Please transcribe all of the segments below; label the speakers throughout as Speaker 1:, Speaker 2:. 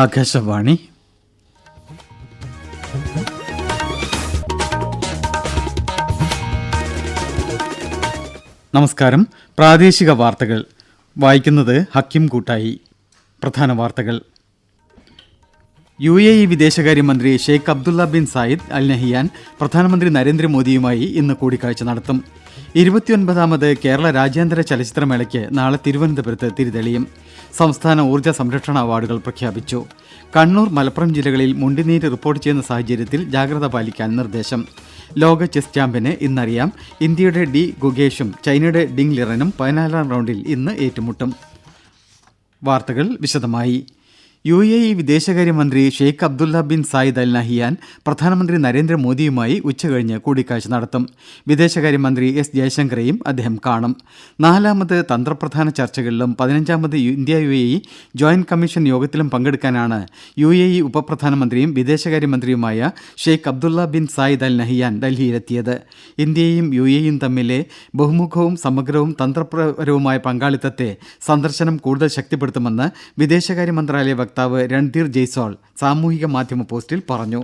Speaker 1: ആകാശവാണി നമസ്കാരം പ്രാദേശിക വാർത്തകൾ വായിക്കുന്നത് ഹക്കിം കൂട്ടായി പ്രധാന വാർത്തകൾ യു എ ഇ വിദേശകാര്യമന്ത്രി Sheikh Abdullah bin Zayed Al Nahyan പ്രധാനമന്ത്രി നരേന്ദ്രമോദിയുമായി ഇന്ന് കൂടിക്കാഴ്ച നടത്തും ഇരുപത്തിയൊൻപതാമത് കേരള രാജ്യാന്തര ചലച്ചിത്രമേളയ്ക്ക് നാളെ തിരുവനന്തപുരത്ത് തിരിതെളിയും സംസ്ഥാന ഊർജ്ജ സംരക്ഷണ അവാർഡുകൾ പ്രഖ്യാപിച്ചു കണ്ണൂർ മലപ്പുറം ജില്ലകളിൽ മുണ്ടിനീര് റിപ്പോർട്ട് ചെയ്യുന്ന സാഹചര്യത്തിൽ ജാഗ്രത പാലിക്കാൻ നിർദ്ദേശം ലോക ചെസ് ചാമ്പ്യനെ ഇന്നറിയാം ഇന്ത്യയുടെ ഡി ഗുഗേഷും ചൈനയുടെ ഡിങ് ലിറനും പതിനാലാം റൗണ്ടിൽ ഇന്ന് ഏറ്റുമുട്ടും വാർത്തകൾ വിശദമായി യു എ ഇ വിദേശകാര്യമന്ത്രി Sheikh Abdullah bin Zayed Al Nahyan പ്രധാനമന്ത്രി നരേന്ദ്രമോദിയുമായി ഉച്ചകഴിഞ്ഞ് കൂടിക്കാഴ്ച നടത്തും വിദേശകാര്യമന്ത്രി എസ് ജയശങ്കറേയും അദ്ദേഹം കാണും നാലാമത് തന്ത്രപ്രധാന ചർച്ചകളിലും പതിനഞ്ചാമത് India U A E joint commission യോഗത്തിലും പങ്കെടുക്കാനാണ് യു എ ഇ ഉപപ്രധാനമന്ത്രിയും വിദേശകാര്യമന്ത്രിയുമായ Sheikh Abdullah bin Zayed Al Nahyan ഡൽഹിയിലെത്തിയത് ഇന്ത്യയും യു എ ഇയും തമ്മിലെ ബഹുമുഖവും സമഗ്രവും തന്ത്രപരവുമായ പങ്കാളിത്തത്തെ സന്ദർശനം കൂടുതൽ ശക്തിപ്പെടുത്തുമെന്ന് വിദേശകാര്യ മന്ത്രാലയ വക്താവ് രൺധീർ ജയ്സ്വാൾ സാമൂഹിക മാധ്യമ പോസ്റ്റിൽ പറഞ്ഞു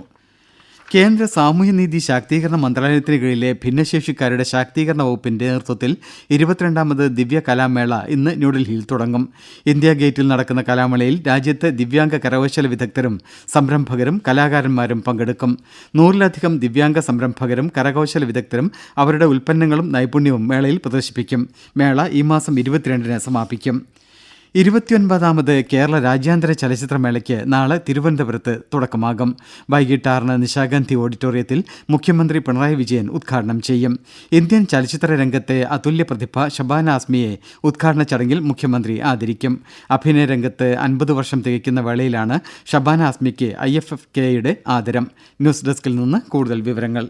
Speaker 1: കേന്ദ്ര സാമൂഹ്യനീതി ശാക്തീകരണ മന്ത്രാലയത്തിന് കീഴിലെ ഭിന്നശേഷിക്കാരുടെ ശാക്തീകരണ വകുപ്പിന്റെ നേതൃത്വത്തിൽ ഇരുപത്തിരണ്ടാമത് ദിവ്യ കലാമേള ഇന്ന് ന്യൂഡൽഹിയിൽ തുടങ്ങും ഇന്ത്യ ഗേറ്റിൽ നടക്കുന്ന കലാമേളയിൽ രാജ്യത്തെ ദിവ്യാംഗ കരകൗശല വിദഗ്ധരും സംരംഭകരും കലാകാരന്മാരും പങ്കെടുക്കും നൂറിലധികം ദിവ്യാംഗ സംരംഭകരും കരകൗശല വിദഗ്ധരും അവരുടെ ഉൽപ്പന്നങ്ങളും നൈപുണ്യവും മേളയിൽ പ്രദർശിപ്പിക്കും മേള ഈ മാസം ഇരുപത്തിരണ്ടിന് സമാപിക്കും ഇരുപത്തിയൊൻപതാമത് കേരള രാജ്യാന്തര ചലച്ചിത്രമേളയ്ക്ക് നാളെ തിരുവനന്തപുരത്ത് തുടക്കമാകും വൈകിട്ട് ആറിന് നിശാഗന്ധി ഓഡിറ്റോറിയത്തിൽ മുഖ്യമന്ത്രി പിണറായി വിജയൻ ഉദ്ഘാടനം ചെയ്യും ഇന്ത്യൻ ചലച്ചിത്ര രംഗത്തെ അതുല്യ പ്രതിഭ ഷബാന ആസ്മിയെ ഉദ്ഘാടന ചടങ്ങിൽ മുഖ്യമന്ത്രി ആദരിക്കും അഭിനയ രംഗത്ത് അൻപത് വർഷം തികയ്ക്കുന്ന വേളയിലാണ് ഷബാന ആസ്മിക്ക് ഐ എഫ് എഫ് കെയുടെ ആദരം ന്യൂസ് ഡെസ്കിൽ നിന്ന് കൂടുതൽ വിവരങ്ങൾ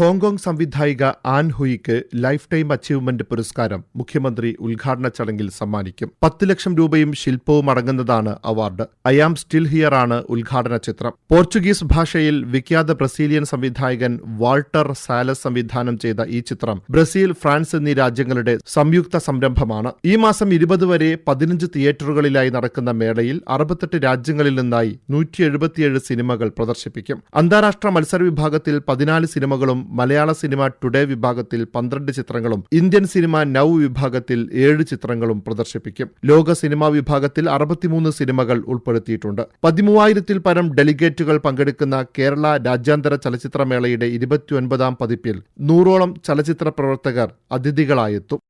Speaker 1: ഹോങ്കോങ് സംവിധായിക ആൻ ഹുയിക്ക് ലൈഫ് ടൈം അച്ചീവ്മെന്റ് പുരസ്കാരം മുഖ്യമന്ത്രി ഉദ്ഘാടന ചടങ്ങിൽ സമ്മാനിക്കും പത്ത് ലക്ഷം രൂപയും ശില്പവും അടങ്ങുന്നതാണ് award I am still here ആണ് ഉദ്ഘാടന ചിത്രം പോർച്ചുഗീസ് ഭാഷയിൽ വിഖ്യാത ബ്രസീലിയൻ സംവിധായകൻ വാൾട്ടർ സാലസ് സംവിധാനം ചെയ്ത ഈ ചിത്രം ബ്രസീൽ ഫ്രാൻസ് എന്നീ രാജ്യങ്ങളുടെ സംയുക്ത സംരംഭമാണ് ഈ മാസം ഇരുപത് വരെ പതിനഞ്ച് തിയേറ്ററുകളിലായി നടക്കുന്ന മേളയിൽ അറുപത്തെട്ട് രാജ്യങ്ങളിൽ നിന്നായി നൂറ്റി സിനിമകൾ പ്രദർശിപ്പിക്കും അന്താരാഷ്ട്ര മത്സര വിഭാഗത്തിൽ പതിനാല് സിനിമകളും മലയാള സിനിമ ടുഡേ വിഭാഗത്തിൽ പന്ത്രണ്ട് ചിത്രങ്ങളും ഇന്ത്യൻ സിനിമ നൌ വിഭാഗത്തിൽ ഏഴ് ചിത്രങ്ങളും പ്രദർശിപ്പിക്കും ലോക സിനിമാ വിഭാഗത്തിൽ അറുപത്തിമൂന്ന് സിനിമകൾ ഉൾപ്പെടുത്തിയിട്ടുണ്ട് പതിമൂവായിരത്തിൽ പരം ഡെലിഗേറ്റുകൾ പങ്കെടുക്കുന്ന കേരള രാജ്യാന്തര ചലച്ചിത്രമേളയുടെ ഇരുപത്തിയൊൻപതാം പതിപ്പിൽ നൂറോളം ചലച്ചിത്ര പ്രവർത്തകർ അതിഥികളായെത്തും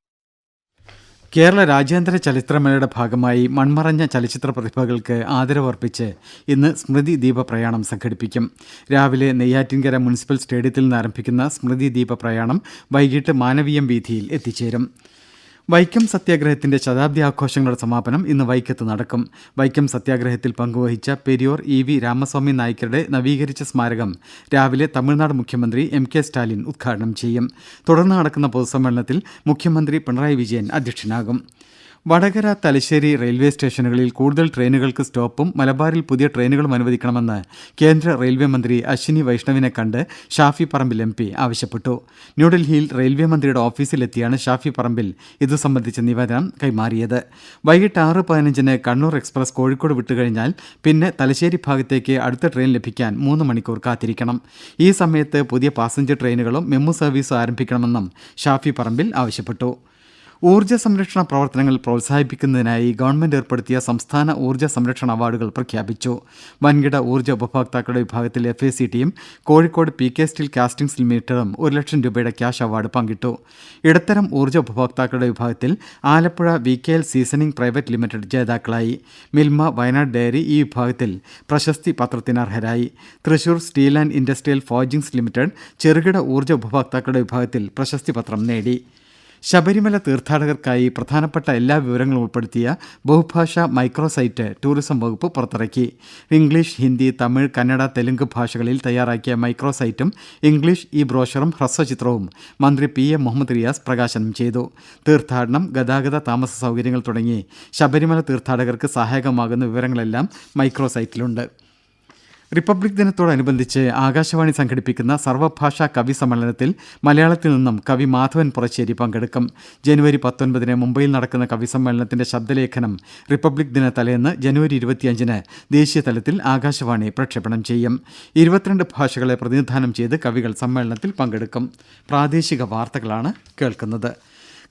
Speaker 1: കേരള രാജ്യാന്തര ചലച്ചിത്രമേളയുടെ ഭാഗമായി മൺമറഞ്ഞ ചലച്ചിത്ര പ്രതിഭകൾക്ക് ആദരവർപ്പിച്ച് ഇന്ന് സ്മൃതി ദീപ പ്രയാണം സംഘടിപ്പിക്കും രാവിലെ നെയ്യാറ്റിൻകര മുനിസിപ്പൽ സ്റ്റേഡിയത്തിൽ നിന്ന് ആരംഭിക്കുന്ന സ്മൃതി ദീപ പ്രയാണം വൈകിട്ട് മാനവീയം വീഥിയിൽ എത്തിച്ചേരും വൈക്കം സത്യാഗ്രഹത്തിന്റെ ശതാബ്ദി ആഘോഷങ്ങളുടെ സമാപനം ഇന്ന് വൈക്കത്ത് നടക്കും വൈക്കം സത്യാഗ്രഹത്തിൽ പങ്കുവഹിച്ച പെരിയോർ ഇ വി രാമസ്വാമി നായിക്കരുടെ നവീകരിച്ച സ്മാരകം രാവിലെ തമിഴ്നാട് മുഖ്യമന്ത്രി എം കെ സ്റ്റാലിൻ ഉദ്ഘാടനം ചെയ്യും തുടർന്ന് നടക്കുന്ന പൊതുസമ്മേളനത്തിൽ മുഖ്യമന്ത്രി പിണറായി വിജയൻ അധ്യക്ഷനാകും വടകര തലശ്ശേരി റെയിൽവേ സ്റ്റേഷനുകളിൽ കൂടുതൽ ട്രെയിനുകൾക്ക് സ്റ്റോപ്പും മലബാറിൽ പുതിയ ട്രെയിനുകളും അനുവദിക്കണമെന്ന് കേന്ദ്ര റെയിൽവേ മന്ത്രി അശ്വിനി വൈഷ്ണവിനെ കണ്ട് ഷാഫി പറമ്പിൽ എം പി ആവശ്യപ്പെട്ടു ന്യൂഡൽഹിയിൽ റെയിൽവേ മന്ത്രിയുടെ ഓഫീസിലെത്തിയാണ് ഷാഫി പറമ്പിൽ ഇതു സംബന്ധിച്ച നിവേദനം കൈമാറിയത് വൈകിട്ട് ആറ് പതിനഞ്ചിന് കണ്ണൂർ എക്സ്പ്രസ് കോഴിക്കോട് വിട്ടുകഴിഞ്ഞാൽ പിന്നെ തലശ്ശേരി ഭാഗത്തേക്ക് അടുത്ത ട്രെയിൻ ലഭിക്കാൻ മൂന്ന് മണിക്കൂർ കാത്തിരിക്കണം ഈ സമയത്ത് പുതിയ പാസഞ്ചർ ട്രെയിനുകളും മെമു സർവീസും ആരംഭിക്കണമെന്നും ഷാഫി പറമ്പിൽ ആവശ്യപ്പെട്ടു ഊർജ്ജ സംരക്ഷണ പ്രവർത്തനങ്ങൾ പ്രോത്സാഹിപ്പിക്കുന്നതിനായി ഗവൺമെന്റ് ഏർപ്പെടുത്തിയ സംസ്ഥാന ഊർജ്ജ സംരക്ഷണ അവാർഡുകൾ പ്രഖ്യാപിച്ചു വൻകിട ഊർജ്ജ ഉപഭോക്താക്കളുടെ വിഭാഗത്തിൽ എഫ് എ സി ടിയും Kozhikode P K steel castings ലിമിറ്റഡും ഒരു ലക്ഷം രൂപയുടെ ക്യാഷ് അവാർഡ് പങ്കിട്ടു ഇടത്തരം ഊർജ്ജ ഉപഭോക്താക്കളുടെ വിഭാഗത്തിൽ Alappuzha V K L seasoning private limited ജേതാക്കളായി മിൽമ വയനാട് ഡയറി ഈ വിഭാഗത്തിൽ പ്രശസ്തി പത്രത്തിനർഹരായി അർഹരായി Thrissur steel and industrial forgings limited ചെറുകിട ഊർജ്ജ ഉപഭോക്താക്കളുടെ വിഭാഗത്തിൽ പ്രശസ്തി പത്രം നേടി ശബരിമല തീർത്ഥാടകർക്കായി പ്രധാനപ്പെട്ട എല്ലാ വിവരങ്ങളും ഉൾപ്പെടുത്തിയ ബഹുഭാഷാ മൈക്രോ സൈറ്റ് ടൂറിസം വകുപ്പ് പുറത്തിറക്കി ഇംഗ്ലീഷ് ഹിന്ദി തമിഴ് കന്നഡ തെലുങ്ക് ഭാഷകളിൽ തയ്യാറാക്കിയ മൈക്രോ സൈറ്റും ഇംഗ്ലീഷ് ഇ ബ്രോഷറും ഹ്രസ്വചിത്രവും മന്ത്രി പി എ മുഹമ്മദ് റിയാസ് പ്രകാശനം ചെയ്തു തീർത്ഥാടനം ഗതാഗത താമസ സൗകര്യങ്ങൾ തുടങ്ങി ശബരിമല തീർത്ഥാടകർക്ക് സഹായകമാകുന്ന വിവരങ്ങളെല്ലാം മൈക്രോ റിപ്പബ്ലിക് ദിനത്തോടനുബന്ധിച്ച് ആകാശവാണി സംഘടിപ്പിക്കുന്ന സർവഭാഷാ കവി സമ്മേളനത്തിൽ മലയാളത്തിൽ നിന്നും കവി മാധവൻ പുറശ്ശേരി പങ്കെടുക്കും ജനുവരി പത്തൊൻപതിന് മുംബൈയിൽ നടക്കുന്ന കവി സമ്മേളനത്തിന്റെ ശബ്ദലേഖനം റിപ്പബ്ലിക് ദിന തലേന്ന് ജനുവരി ഇരുപത്തിയഞ്ചിന് ദേശീയ തലത്തിൽ ആകാശവാണി പ്രക്ഷേപണം ചെയ്യും ഇരുപത്തിരണ്ട് ഭാഷകളെ പ്രതിനിധാനം ചെയ്ത് കവികൾ സമ്മേളനത്തിൽ പങ്കെടുക്കും പ്രാദേശിക വാർത്തകളാണ് കേൾക്കുന്നത്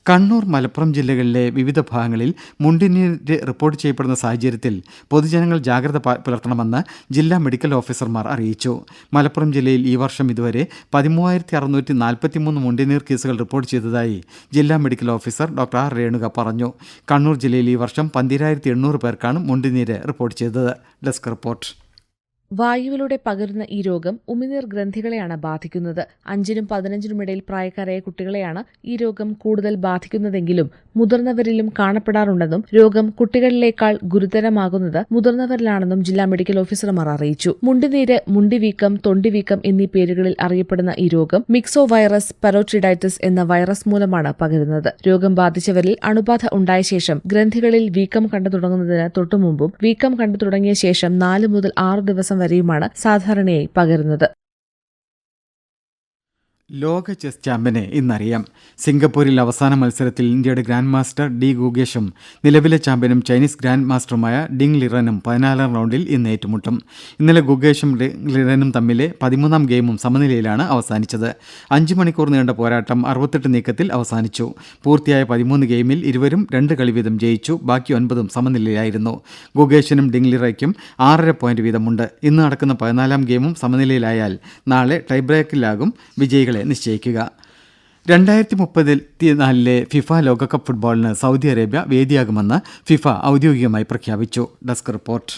Speaker 1: കണ്ണൂർ മലപ്പുറം ജില്ലകളിലെ വിവിധ ഭാഗങ്ങളിൽ മുണ്ടിനീര് റിപ്പോർട്ട് ചെയ്യപ്പെടുന്ന സാഹചര്യത്തിൽ പൊതുജനങ്ങൾ ജാഗ്രത പുലർത്തണമെന്ന് ജില്ലാ മെഡിക്കൽ ഓഫീസർമാർ അറിയിച്ചു മലപ്പുറം ജില്ലയിൽ ഈ വർഷം ഇതുവരെ പതിമൂവായിരത്തി അറുന്നൂറ്റി നാൽപ്പത്തിമൂന്ന് മുണ്ടിനീർ കേസുകൾ റിപ്പോർട്ട് ചെയ്തതായി ജില്ലാ medical officer doctor R Renuka പറഞ്ഞു കണ്ണൂർ ജില്ലയിൽ ഈ വർഷം പന്തിരായിരത്തി എണ്ണൂറ് പേർക്കാണ് മുണ്ടിനീര് റിപ്പോർട്ട് ചെയ്തത് ഡെസ്ക് റിപ്പോർട്ട്
Speaker 2: വായുവിലൂടെ പകരുന്ന ഈ രോഗം ഉമിനീർ ഗ്രന്ഥികളെയാണ് ബാധിക്കുന്നത് അഞ്ചിനും പതിനഞ്ചിനും ഇടയിൽ പ്രായക്കാരായ കുട്ടികളെയാണ് ഈ രോഗം കൂടുതൽ ബാധിക്കുന്നതെങ്കിലും മുതിർന്നവരിലും കാണപ്പെടാറുണ്ടെന്നും രോഗം കുട്ടികളിലേക്കാൾ ഗുരുതരമാകുന്നത് മുതിർന്നവരിലാണെന്നും ജില്ലാ മെഡിക്കൽ ഓഫീസർമാർ അറിയിച്ചു മുണ്ടിനീര് മുണ്ടിവീക്കം തൊണ്ടിവീക്കം എന്നീ പേരുകളിൽ അറിയപ്പെടുന്ന ഈ രോഗം മിക്സോ വൈറസ് പെറോട്ടിഡൈറ്റിസ് എന്ന വൈറസ് മൂലമാണ് പകരുന്നത് രോഗം ബാധിച്ചവരിൽ അണുബാധ ഉണ്ടായ ശേഷം ഗ്രന്ഥികളിൽ വീക്കം കണ്ടു തുടങ്ങുന്നതിന് തൊട്ടുമുമ്പും വീക്കം കണ്ടു തുടങ്ങിയ ശേഷം നാല് മുതൽ ആറ് ദിവസം വരെയുമാണ് സാധാരണയായി പകരുന്നത്
Speaker 1: ലോക ചെസ് ചാമ്പ്യനെ ഇന്നറിയാം സിംഗപ്പൂരിൽ അവസാന മത്സരത്തിൽ ഇന്ത്യയുടെ ഗ്രാൻഡ് മാസ്റ്റർ ഡി ഗുഗേഷും നിലവിലെ ചാമ്പ്യനും ചൈനീസ് ഗ്രാൻഡ് മാസ്റ്ററുമായ ഡിങ് ലിറനും പതിനാലാം റൗണ്ടിൽ ഇന്ന് ഏറ്റുമുട്ടും ഇന്നലെ ഗുഗേഷും ഡിങ് ലിറനും തമ്മിലെ പതിമൂന്നാം ഗെയിമും സമനിലയിലാണ് അവസാനിച്ചത് അഞ്ച് മണിക്കൂർ നീണ്ട പോരാട്ടം അറുപത്തെട്ട് നീക്കത്തിൽ അവസാനിച്ചു പൂർത്തിയായ പതിമൂന്ന് ഗെയിമിൽ ഇരുവരും രണ്ട് കളി വീതം ജയിച്ചു ബാക്കി ഒൻപതും സമനിലയിലായിരുന്നു ഗുഗേഷനും ഡിങ് ലിറയ്ക്കും ആറര പോയിന്റ് വീതമുണ്ട് ഇന്ന് നടക്കുന്ന പതിനാലാം ഗെയിമും സമനിലയിലായാൽ നാളെ ടൈബ്രേക്കിലാകും വിജയികളെ നിശ്ചയിക്കുക രണ്ടായിരത്തി നാലിലെ ഫിഫ ലോകകപ്പ് ഫുട്ബോളിന് സൗദി അറേബ്യ വേദിയാകുമെന്ന് ഫിഫ ഔദ്യോഗികമായി പ്രഖ്യാപിച്ചു ഡെസ്ക് റിപ്പോർട്ട്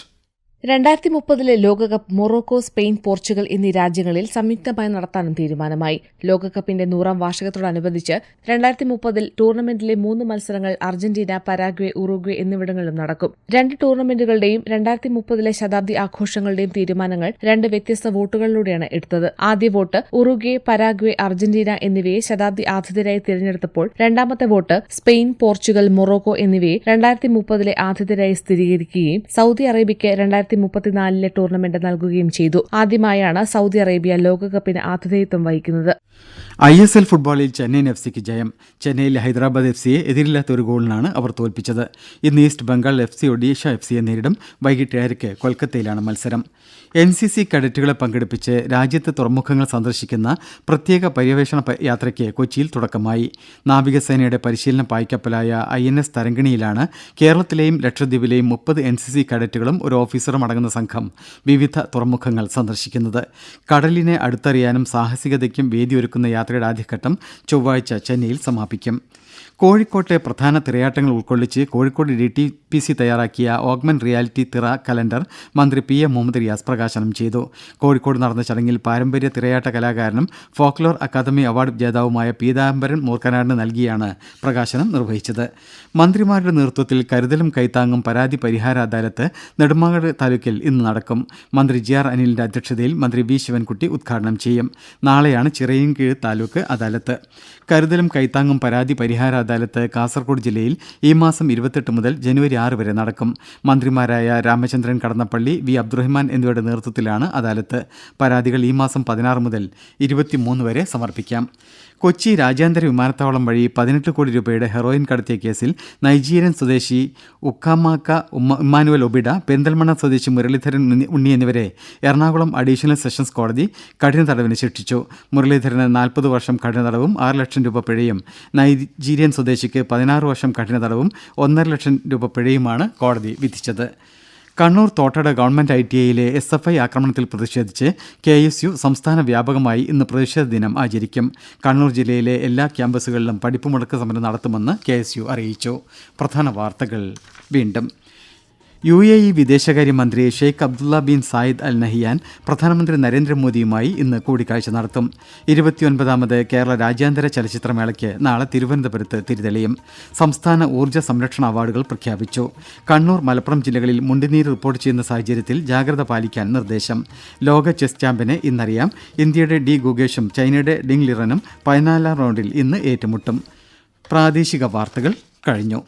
Speaker 2: രണ്ടായിരത്തി മുപ്പതിലെ ലോകകപ്പ് മൊറോക്കോ സ്പെയിൻ പോർച്ചുഗൽ എന്നീ രാജ്യങ്ങളിൽ സംയുക്തമായി നടത്താനും തീരുമാനമായി ലോകകപ്പിന്റെ നൂറാം വാർഷികത്തോടനുബന്ധിച്ച് രണ്ടായിരത്തി മുപ്പതിൽ ടൂർണമെന്റിലെ മൂന്ന് മത്സരങ്ങൾ അർജന്റീന പരാഗ്വെ ഉറുഗ്വെ എന്നിവിടങ്ങളിലും നടക്കും രണ്ട് ടൂർണമെന്റുകളുടെയും രണ്ടായിരത്തി മുപ്പതിലെ ശതാബ്ദി ആഘോഷങ്ങളുടെയും തീരുമാനങ്ങൾ രണ്ട് വ്യത്യസ്ത വോട്ടുകളിലൂടെയാണ് എടുത്തത് ആദ്യ വോട്ട് ഉറുഗ്വെ പരാഗ്വെ അർജന്റീന എന്നിവയെ ശതാബ്ദി ആതിഥ്യരായി തിരഞ്ഞെടുത്തപ്പോൾ രണ്ടാമത്തെ വോട്ട് സ്പെയിൻ പോർച്ചുഗൽ മൊറോക്കോ എന്നിവയെ രണ്ടായിരത്തി മുപ്പതിലെ ആതിഥ്യരായി സ്ഥിരീകരിക്കുകയും സൗദി അറേബ്യയ്ക്ക് രണ്ടായിരത്തി രണ്ടായിരത്തി മുപ്പത്തിനാലിലെ ടൂർണമെന്റ് നൽകുകയും ചെയ്തു ആദ്യമായാണ് സൗദി അറേബ്യ ലോകകപ്പിന് ആതിഥേയത്വം വഹിക്കുന്നത്
Speaker 1: ഐ എസ് എൽ ഫുട്ബോളിൽ ചെന്നൈയിൻ എഫ് സിക്ക് ജയം ചെന്നൈയിൽ ഹൈദരാബാദ് എഫ് സിയെ എതിരില്ലാത്ത ഒരു ഗോളിനാണ് അവർ തോൽപ്പിച്ചത് ഇന്ന് East Bengal F C Odisha F സിയെ നേരിടും വൈകിട്ട് ഏഴരയ്ക്ക് കൊൽക്കത്തയിലാണ് മത്സരം എൻ സി സി കഡറ്റുകളെ പങ്കെടുപ്പിച്ച് രാജ്യത്തെ തുറമുഖങ്ങൾ സന്ദർശിക്കുന്ന പ്രത്യേക പര്യവേഷണ യാത്രയ്ക്ക് കൊച്ചിയിൽ തുടക്കമായി നാവികസേനയുടെ പരിശീലന പായ്ക്കപ്പലായ ഐ എൻ എസ് തരംഗിണിയിലാണ് കേരളത്തിലെയും ലക്ഷദ്വീപിലെയും മുപ്പത് എൻ സി സി കഡറ്റുകളും ഒരു ഓഫീസറും അടങ്ങുന്ന സംഘം വിവിധ തുറമുഖങ്ങൾ സന്ദർശിക്കുന്നത് കടലിനെ അടുത്തറിയാനും സാഹസികതയ്ക്കും വേദിയൊരുക്കുന്ന യാത്ര യാത്രയുടെ ആദ്യഘട്ടം ചൊവ്വാഴ്ച ചെന്നൈയിൽ സമാപിക്കും കോഴിക്കോട്ടെ പ്രധാന തിരയാട്ടങ്ങൾ ഉൾക്കൊള്ളിച്ച് Kozhikode D T P C തയ്യാറാക്കിയ ഓഗ്മെൻ റിയാലിറ്റി തിറ കലണ്ടർ മന്ത്രി പി എം മുഹമ്മദ് റിയാസ് പ്രകാശനം ചെയ്തു കോഴിക്കോട് നടന്ന ചടങ്ങിൽ പാരമ്പര്യ തിരയാട്ട കലാകാരനും ഫോക്ലോർ അക്കാദമി അവാർഡ് ജേതാവുമായ പീതാംബരൻ മൂർക്കനാടിന് നൽകിയാണ് പ്രകാശനം നിർവഹിച്ചത് മന്ത്രിമാരുടെ നേതൃത്വത്തിൽ കരുതലും കൈത്താങ്ങും പരാതി പരിഹാര അദാലത്ത് നെടുമാങ്ങാട് താലൂക്കിൽ ഇന്ന് നടക്കും മന്ത്രി ജി ആർ അനിലിന്റെ അധ്യക്ഷതയിൽ മന്ത്രി വി ശിവൻകുട്ടി ഉദ്ഘാടനം ചെയ്യും നാളെയാണ് ചിറയിൻകീഴ് താലൂക്ക് അദാലത്ത് കരുതലും കൈത്താങ്ങും പരാതി പരിഹാര അദാലത്ത് കാസർഗോഡ് ജില്ലയിൽ ഈ മാസം ഇരുപത്തെട്ട് മുതൽ ജനുവരി ആറ് വരെ നടക്കും മന്ത്രിമാരായ രാമചന്ദ്രൻ കടന്നപ്പള്ളി വി അബ്ദുറഹ്മാൻ എന്നിവരുടെ നേതൃത്വത്തിലാണ് അദാലത്ത് പരാതികൾ ഈ മാസം പതിനാറ് മുതൽ ഇരുപത്തിമൂന്ന് വരെ സമർപ്പിക്കാം കൊച്ചി രാജ്യാന്തര വിമാനത്താവളം വഴി പതിനെട്ട് കോടി രൂപയുടെ ഹെറോയിൻ കടത്തിയ കേസിൽ നൈജീരിയൻ സ്വദേശി ഉക്കാമാക്ക ഇമ്മാനുവൽ ഒബിഡ പെരിന്തൽമണ്ണ സ്വദേശി മുരളീധരൻ ഉണ്ണി എന്നിവരെ എറണാകുളം അഡീഷണൽ സെഷൻസ് കോടതി കഠിന തടവിന് ശിക്ഷിച്ചു മുരളീധരന് നാൽപ്പത് വർഷം കഠിന തടവും ആറ് ലക്ഷം രൂപ പിഴയും നൈജീരിയൻ സ്വദേശിക്ക് പതിനാറ് വർഷം കഠിന തടവും ഒന്നര ലക്ഷം രൂപ പിഴയുമാണ് കോടതി വിധിച്ചത് Kannur Thottada government I T ഐയിലെ എസ് എഫ് ഐ ആക്രമണത്തിൽ പ്രതിഷേധിച്ച് കെ എസ് യു സംസ്ഥാന വ്യാപകമായി ഇന്ന് പ്രതിഷേധ ദിനം ആചരിക്കും കണ്ണൂർ ജില്ലയിലെ എല്ലാ ക്യാമ്പസുകളിലും പഠിപ്പ് സമരം നടത്തുമെന്ന് കെ എസ് യു അറിയിച്ചു പ്രധാന വാർത്തകൾ വീണ്ടും യു എ ഇ വിദേശകാര്യമന്ത്രി Sheikh Abdullah bin Zayed Al Nahyan പ്രധാനമന്ത്രി നരേന്ദ്രമോദിയുമായി ഇന്ന് കൂടിക്കാഴ്ച നടത്തും ഇരുപത്തിയൊൻപതാമത് കേരള രാജ്യാന്തര ചലച്ചിത്രമേളയ്ക്ക് നാളെ തിരുവനന്തപുരത്ത് തിരിതെളിയും സംസ്ഥാന ഊർജ്ജ സംരക്ഷണ അവാർഡുകൾ പ്രഖ്യാപിച്ചു കണ്ണൂർ മലപ്പുറം ജില്ലകളിൽ മുണ്ടിനീര് റിപ്പോർട്ട് ചെയ്യുന്ന സാഹചര്യത്തിൽ ജാഗ്രത പാലിക്കാൻ നിർദ്ദേശം ലോക ചെസ് ചാമ്പ്യനെ ഇന്നറിയാം ഇന്ത്യയുടെ ഡി ഗുഗേഷും ചൈനയുടെ ഡിങ് ലിറനും പതിനാലാം റൗണ്ടിൽ ഇന്ന് ഏറ്റുമുട്ടും പ്രാദേശിക വാർത്തകൾ കഴിഞ്ഞു